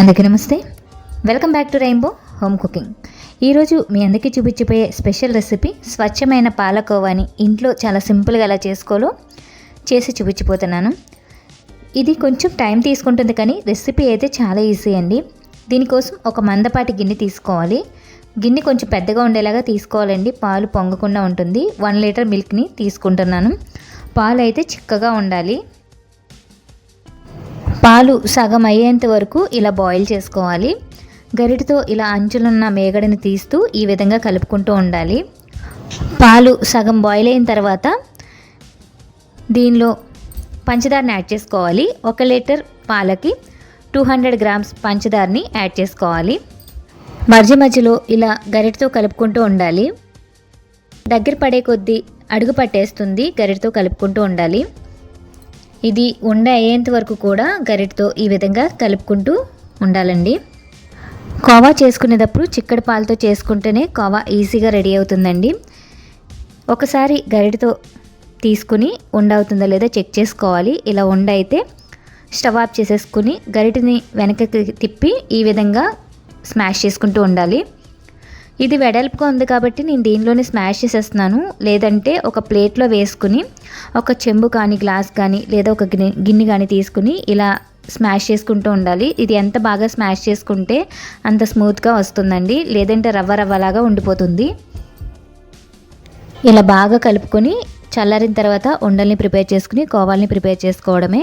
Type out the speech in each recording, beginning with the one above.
అందరికీ నమస్తే. Welcome back to rainbow home cooking ఈరోజు మీ అందరికీ చూపించిపోయే స్పెషల్ రెసిపీ స్వచ్ఛమైన పాలకోవాని ఇంట్లో చాలా సింపుల్గా ఎలా చేసుకోవాలో చేసి చూపించిపోతున్నాను ఇది కొంచెం టైం తీసుకుంటుంది కానీ రెసిపీ అయితే చాలా ఈజీ అండి. దీనికోసం ఒక మందపాటి గిన్నె తీసుకోవాలి. గిన్నె కొంచెం పెద్దగా ఉండేలాగా తీసుకోవాలండి. పాలు పొంగకుండా ఉంటుంది. వన్ లీటర్ మిల్క్ని తీసుకుంటున్నాను. పాలు అయితే చిక్కగా ఉండాలి. పాలు సగం అయ్యేంత వరకు ఇలా బాయిల్ చేసుకోవాలి. గరిటతో ఇలా అంచులున్న మేగడని తీస్తూ ఈ విధంగా కలుపుకుంటూ ఉండాలి. పాలు సగం బాయిల్ అయిన తర్వాత దీనిలో పంచదారని యాడ్ చేసుకోవాలి. ఒక లీటర్ పాలకి టూ హండ్రెడ్ గ్రామ్స్ పంచదారని యాడ్ చేసుకోవాలి. మధ్య మధ్యలో ఇలా గరిటతో కలుపుకుంటూ ఉండాలి. దగ్గర పడే కొద్దీ అడుగు పట్టేస్తుంది గరిటతో కలుపుకుంటూ ఉండాలి. ఇది ఉండ అయ్యేంత వరకు కూడా గరిటతో ఈ విధంగా కలుపుకుంటూ ఉండాలండి. కోవా చేసుకునేటప్పుడు చిక్కడి పాలతో చేసుకుంటేనే కోవా ఈజీగా రెడీ అవుతుందండి. ఒకసారి గరిటతో తీసుకుని ఉండ అవుతుందా లేదా చెక్ చేసుకోవాలి. ఇలా ఉండ అయితే స్టవ్ ఆఫ్ చేసేసుకుని గరిటని వెనకకి తిప్పి ఈ విధంగా స్మాష్ చేసుకుంటూ ఉండాలి. ఇది వెడల్పుగా ఉంది కాబట్టి నేను దీనిలోనే స్మాష్ చేసేస్తున్నాను. లేదంటే ఒక ప్లేట్లో వేసుకుని ఒక చెంబు కానీ గ్లాస్ కానీ లేదా ఒక గిన్నె గిన్నె కానీ తీసుకుని ఇలా స్మాష్ చేసుకుంటూ ఉండాలి. ఇది ఎంత బాగా స్మాష్ చేసుకుంటే అంత స్మూత్గా వస్తుందండి. లేదంటే రవ్వ రవ్వలాగా ఉండిపోతుంది. ఇలా బాగా కలుపుకొని చల్లారిన తర్వాత ఉండల్ని ప్రిపేర్ చేసుకుని కోవాల్ని ప్రిపేర్ చేసుకోవడమే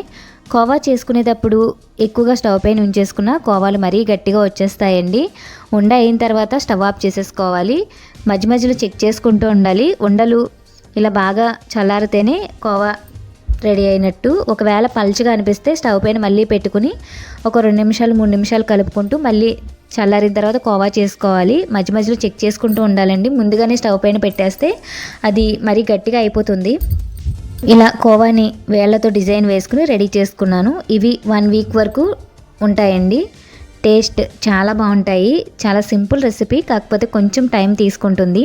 కోవా చేసుకునేటప్పుడు ఎక్కువగా స్టవ్ పైన ఉంచేసుకున్న కోవాలు మరీ గట్టిగా వచ్చేస్తాయండి. ఉండ అయిన తర్వాత స్టవ్ ఆఫ్ చేసేసుకోవాలి. మధ్య మధ్యలో చెక్ చేసుకుంటూ ఉండాలి. ఉండలు ఇలా బాగా చల్లారితేనే కోవా రెడీ అయినట్టు. ఒకవేళ పలుచగా అనిపిస్తే స్టవ్ పైన మళ్ళీ పెట్టుకుని ఒక రెండు నిమిషాలు మూడు నిమిషాలు కలుపుకుంటూ మళ్ళీ చల్లారిన తర్వాత కోవా చేసుకోవాలి. మధ్య మధ్యలో చెక్ చేసుకుంటూ ఉండాలండి. ముందుగానే స్టవ్ పైన పెట్టేస్తే అది మరీ గట్టిగా అయిపోతుంది. ఇలా కోవాని వేళ్ళతో డిజైన్ వేసుకుని రెడీ చేసుకున్నాను. ఇవి వన్ వీక్ వరకు ఉంటాయండి. టేస్ట్ చాలా బాగుంటాయి. చాలా సింపుల్ రెసిపీ కాకపోతే కొంచెం టైం తీసుకుంటుంది.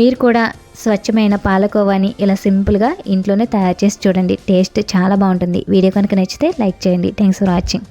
మీరు కూడా స్వచ్ఛమైన పాలకోవాని ఇలా సింపుల్గా ఇంట్లోనే తయారు చేసి చూడండి. టేస్ట్ చాలా బాగుంటుంది. వీడియో కనుక నచ్చితే లైక్ చేయండి. Thanks for watching.